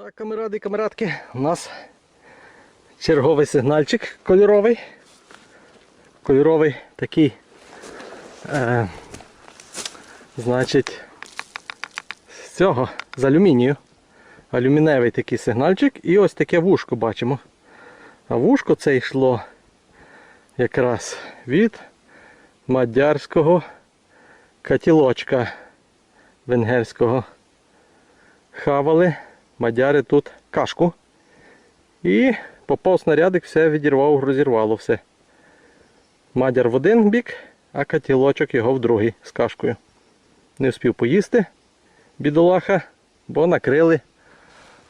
Так, камеради і камерадки, у нас черговий сигнальчик кольоровий. Кольоровий такий, е, значить, з цього, з алюмінію. Алюміневий такий сигнальчик і ось таке вушко бачимо. А вушко це йшло якраз від мадярського катілочка венгерського. Хавали мадяри тут кашку. І попав снарядик, все відірвав, розірвало все. Мадяр в один бік, а катілочок його в другий з кашкою. Не встиг поїсти, бідолаха, бо накрили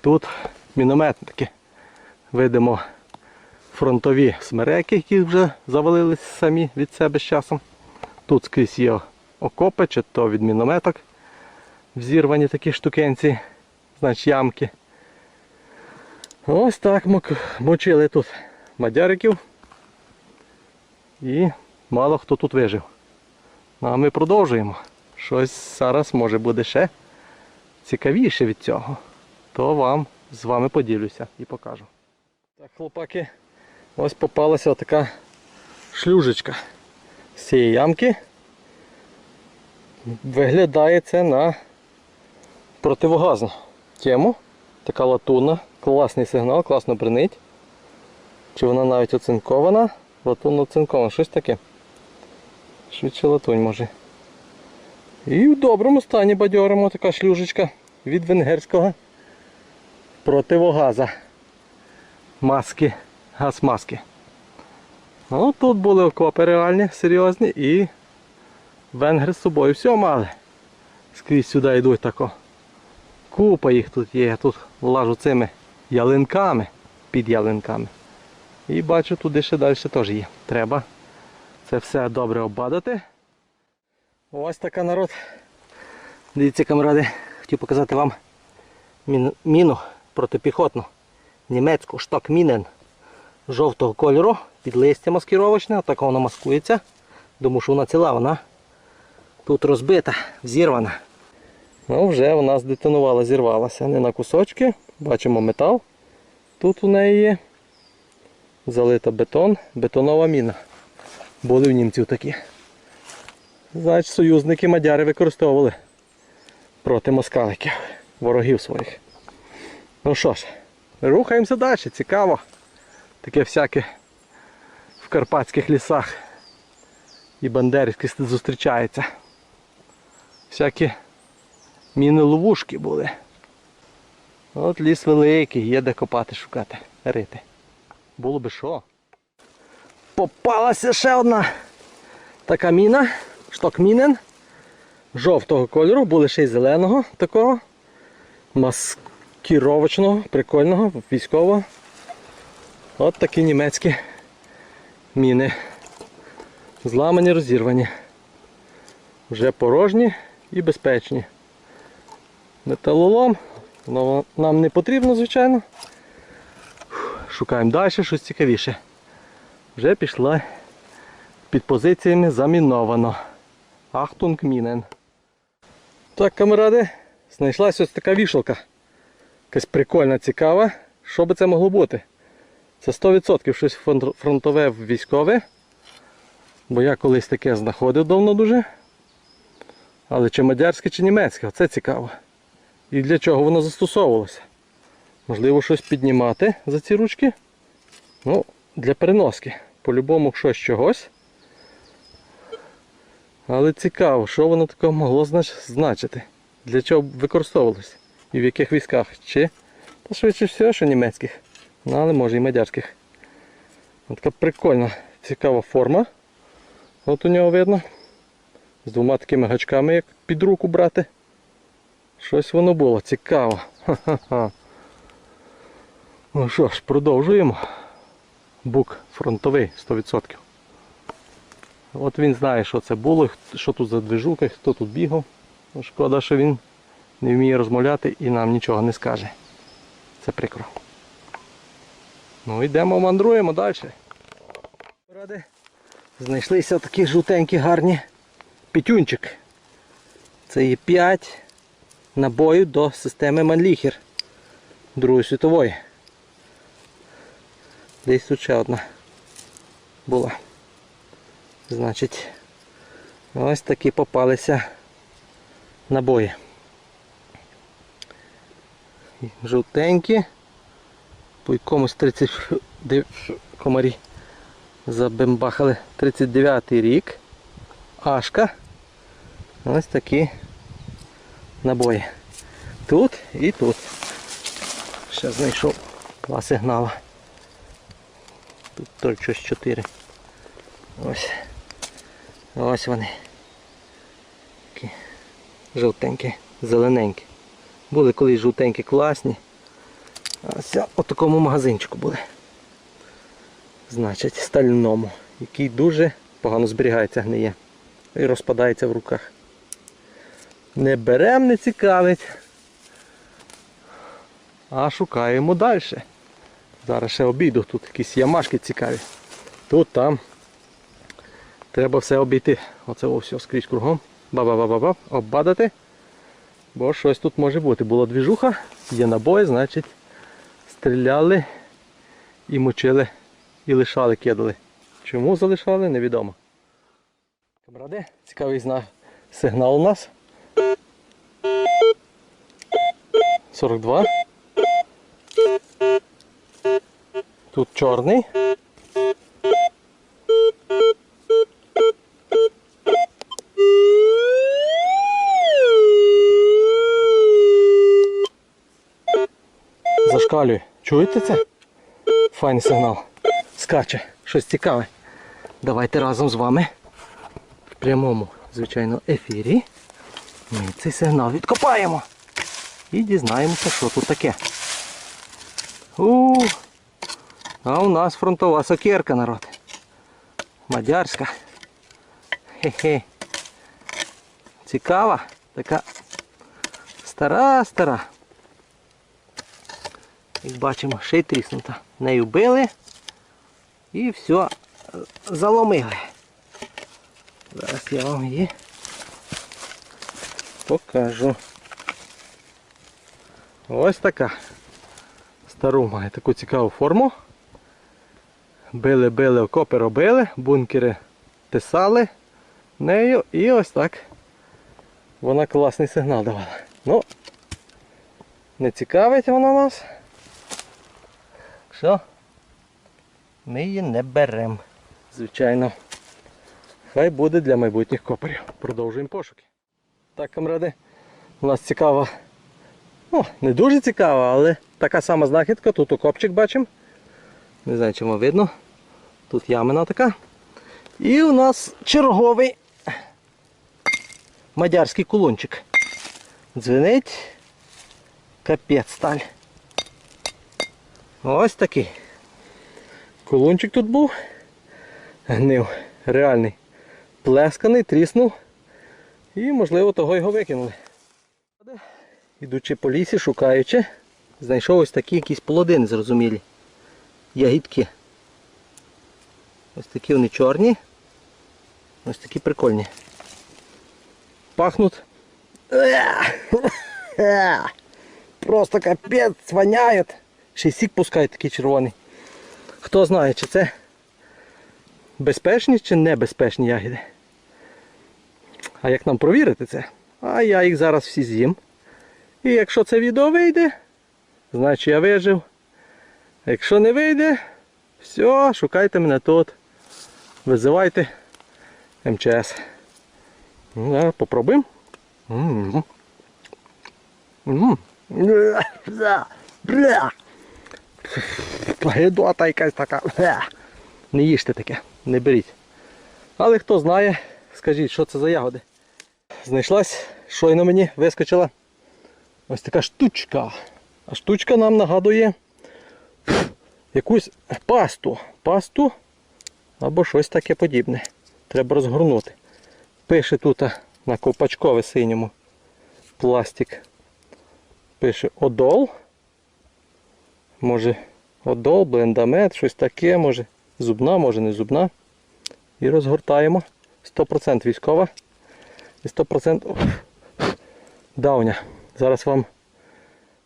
тут мінометники. Видимо фронтові смереки, які вже завалились самі від себе з часом. Тут скрізь є окопи, чи то від мінометок. Взірвані такі штукенці, значить ямки. Ось так мочили тут мадяриків. І мало хто тут вижив. Ну а ми продовжуємо. Щось зараз може буде ще цікавіше від цього. То вам з вами поділюся і покажу. Так, хлопаки, ось попалася така шлюжечка з цієї ямки. Виглядає це на противогазну тему. Така латунна, класний сигнал, класно бринить. Чи вона навіть оцинкована? Латунно оцинкована, щось таке. Швидше латунь може. І в доброму стані бадьоримо така шлюжечка від венгерського противогаза. Маски, газ-маски. Ну, тут були окопи реальні, серйозні і венгри з собою все мали. Скрізь сюди йдуть тако. Купа їх тут є. Я тут лажу цими ялинками, під ялинками. І бачу, туди ще далі теж є. Треба це все добре оббадати. Ось така народ. Дивіться, камради, хотів показати вам міну протипіхотну. Німецьку штокмінен жовтого кольору, під листя маскировочне, отак вона маскується. Думаю, що вона ціла, вона тут розбита, взірвана. Ну, вже вона здетонувала, зірвалася. Не на кусочки. Бачимо метал. Тут у неї є. Залита бетон, бетонова міна. Були в німців такі. Значить, союзники мадяри використовували проти москаликів, ворогів своїх. Ну що ж, рухаємося далі, цікаво. Таке всяке в карпатських лісах і бандерівських зустрічається. Всякі міни-ловушки були. От ліс великий, є де копати, шукати, рити. Було би що. Попалася ще одна така міна, шток мінен. Жовтого кольору, були ще й зеленого такого. Маскіровочного, прикольного, військового. От такі німецькі міни. Зламані, розірвані. Вже порожні і безпечні. Металолом. Воно нам не потрібно, звичайно. Шукаємо далі щось цікавіше. Вже пішла під позиціями заміновано. Ахтунг мінен. Так, камеради, знайшлася ось така вішалка. Якась прикольна, цікава. Що би це могло бути? Це 100% щось фронтове військове. Бо я колись таке знаходив давно дуже. Але чи мадярське, чи німецьке, це цікаво. І для чого воно застосовувалося? Можливо, щось піднімати за ці ручки. Ну, для переноски. По-любому щось чогось. Але цікаво, що воно таке могло значити. Для чого використовувалося? І в яких військах? Чи? Та швидше всього, що німецьких. Ну, але може і мадярських. Ось така прикольна, цікава форма. От у нього видно. З двома такими гачками, як під руку брати. Щось воно було цікаво. Ха-ха-ха. Ну що ж, продовжуємо. Бук фронтовий 100%. От він знає, що це було, що тут за движука, хто тут бігав. Ну, Шкода, що він не вміє розмовляти і нам нічого не скаже. Це прикро. Ну йдемо, мандруємо далі. Ради. Знайшлися такі жовтенькі гарні пітюнчик. Це є 5 набоїв до системи Манліхер. Другої світової. Десь тут ще одна була. Значить, ось такі попалися набої. Жовтенькі. По якомусь 30 комарі забембахали 39 рік. Ашка. Ось такі набої. Тут і тут. Ще знайшов два сигнали. Тут теж щось 4. Ось. Ось вони. Такі жовтенькі, зелененькі. Були колись жовтенькі класні. Ось у такому магазинчику були. Значить, стальному, який дуже погано зберігається, гниє. І розпадається в руках. Не берем, не цікавить. А шукаємо далі. Зараз ще обійду, тут якісь ямашки цікаві. Тут, там. Треба все обійти. Оце о, все скрізь кругом. Ба-ба-ба-ба-ба. Оббадати. Бо щось тут може бути. Була двіжуха, є набої, значить стріляли і мочили, і лишали, кидали. Чому залишали, невідомо. Камради, цікавий зна... сигнал у нас. 42. Тут чорний. Зашкалює. Чуєте це? Файний сигнал. Скаче. Щось цікаве. Давайте разом з вами в прямому, звичайно, ефірі ми цей сигнал відкопаємо. І дізнаємося, що тут таке. У, а у нас фронтова сокирка, народ. Мадярська. Хе-хе. Цікава. Така стара-стара. Як бачимо, ще й тріснута. Нею били і все заломили. Зараз я вам її покажу. Ось така. Стару має таку цікаву форму. Били, били, окопи робили, бункери тисали нею і ось так вона класний сигнал давала. Ну, не цікавить вона нас. Що? Ми її не беремо. Звичайно. Хай буде для майбутніх копарів. Продовжуємо пошуки. Так, камради, у нас цікава, ну, не дуже цікава, але така сама знахідка. Тут окопчик бачимо. Не знаю, чи вам видно. Тут ямина така. І у нас черговий мадярський кулончик. Дзвенить. Капець сталь. Ось такий. Кулончик тут був. Гнив. Реальний. Плесканий, тріснув. І можливо того його викинули. Ідучи по лісі, шукаючи, знайшов ось такі якісь плоди зрозумілі. Ягідки. Ось такі вони чорні. Ось такі прикольні. Пахнуть. Просто капець воняють. Ще й сік пускають такий червоний. Хто знає, чи це безпечні чи небезпечні ягіди. А як нам провірити це? А я їх зараз всі з'їм. І якщо це відео вийде, значить я вижив. Якщо не вийде, все, шукайте мене тут. Визивайте МЧС. Ну, попробуємо. Гидота якась така. Не їжте таке, не беріть. Але хто знає, скажіть, що це за ягоди. Знайшлась, щойно мені вискочила ось така штучка. А штучка нам нагадує якусь пасту. Пасту або щось таке подібне. Треба розгорнути. Пише тут на ковпачкове синьому пластик. Пише одол. Може одол, блендамет, щось таке, може зубна, може не зубна. І розгортаємо. 100% військова. І 100% дауня. Зараз вам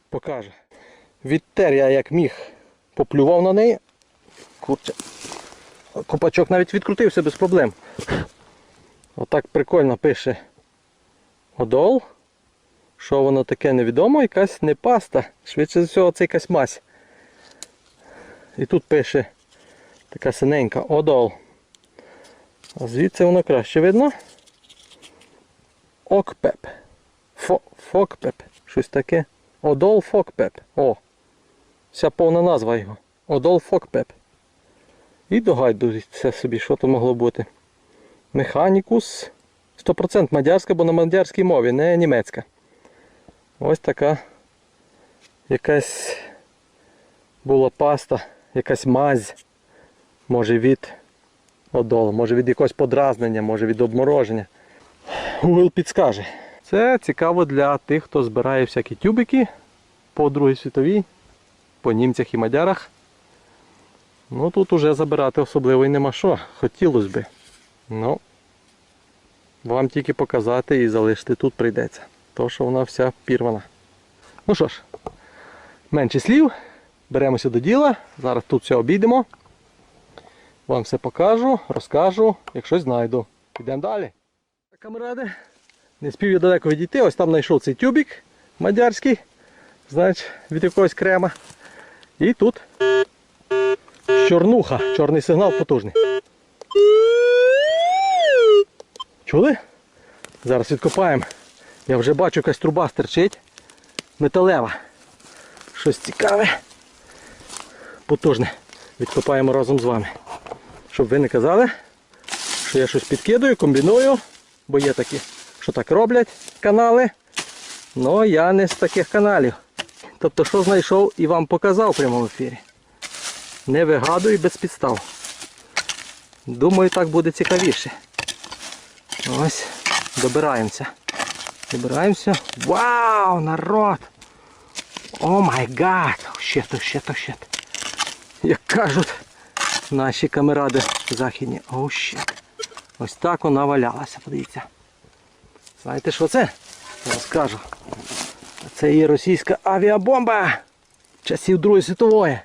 покажу. Відтер я як міг. Поплював на неї. Курче. Копачок навіть відкрутився без проблем. Отак прикольно пише Одол. Що воно таке невідомо, якась не паста. Швидше за всього це якась мазь. І тут пише така синенька Одол. А звідси воно краще видно. Окпеп. Фо, фокпеп. Щось таке. Одол Фокпеп. О. Вся повна назва його. Одол Фокпеп. І догадується собі, що то могло бути. Механікус. 100% мадярська, бо на мадярській мові, не німецька. Ось така якась була паста, якась мазь. Може від одолу, може від якогось подразнення, може від обмороження. Google підскаже. Це цікаво для тих, хто збирає всякі тюбики по Другій світовій, по німцях і мадярах. Ну тут уже забирати особливо і нема що. Хотілося би. Ну, вам тільки показати і залишити тут прийдеться. То, що вона вся пірвана. Ну що ж, менше слів. Беремося до діла. Зараз тут все обійдемо. Вам все покажу, розкажу, як щось знайду. Підемо далі. Камеради, не спів я далеко відійти, ось там знайшов цей тюбик мадярський, значить, від якогось крема. І тут чорнуха, чорний сигнал потужний. Чули? Зараз відкопаємо. Я вже бачу, якась труба стерчить. Металева. Щось цікаве. Потужне. Відкопаємо разом з вами. Щоб ви не казали, що я щось підкидаю, комбіную, бо є такі, що так роблять канали. Ну я не з таких каналів. Тобто, що знайшов і вам показав в прямому ефірі. Не вигадую без підстав. Думаю, так буде цікавіше. Ось, добираємося. Добираємося. Вау, народ! О май гад! Щет, о, щет, о, щет. Як кажуть наші камеради західні. О, щет. Ось так вона валялася, подивіться. Знаєте що це? Розкажу. Це є російська авіабомба часів Другої світової.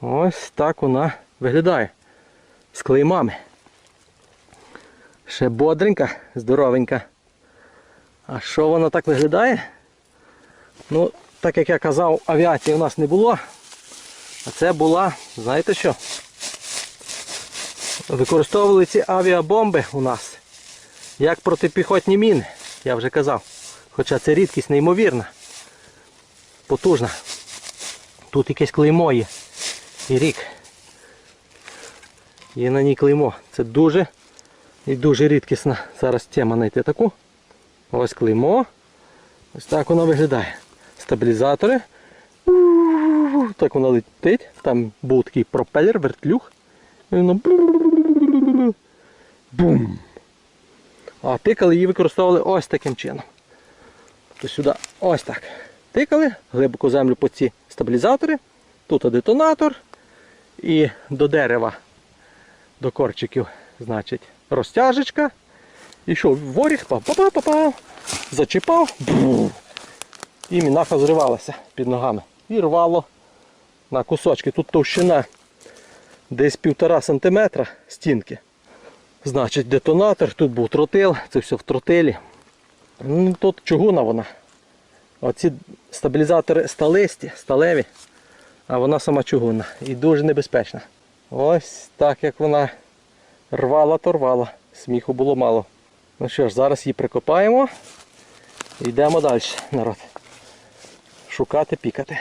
Ось так вона виглядає. З клеймами. Ще бодренька, здоровенька. А що воно так виглядає? Ну, так як я казав, авіації у нас не було. А це була, знаєте що? Використовували ці авіабомби у нас як протипіхотні міни, я вже казав. Хоча це рідкість неймовірна. Потужна. Тут якесь клеймо є. І рік. Є на ній клеймо. Це дуже і дуже рідкісна зараз тема знайти таку. Ось клеймо. Ось так воно виглядає. Стабілізатори. Так воно летить. Там був такий пропелер, вертлюг. І воно бум. А тикали її використовували ось таким чином. Тобто сюди ось так. Тикали, глибоко землю по ці стабілізатори. Тут детонатор. І до дерева, до корчиків, значить, розтяжечка. І що, воріг па-па-па-па, зачіпав, і мінаха зривалася під ногами. І рвало на кусочки. Тут товщина десь півтора сантиметра стінки. Значить, детонатор, тут був тротил, це все в тротилі. Ну, Тут чугуна вона. Оці стабілізатори сталисті, сталеві, а вона сама чугунна і дуже небезпечна. Ось так як вона рвала, то рвала. Сміху було мало. Ну що ж, зараз її прикопаємо йдемо далі, народ. Шукати, пікати.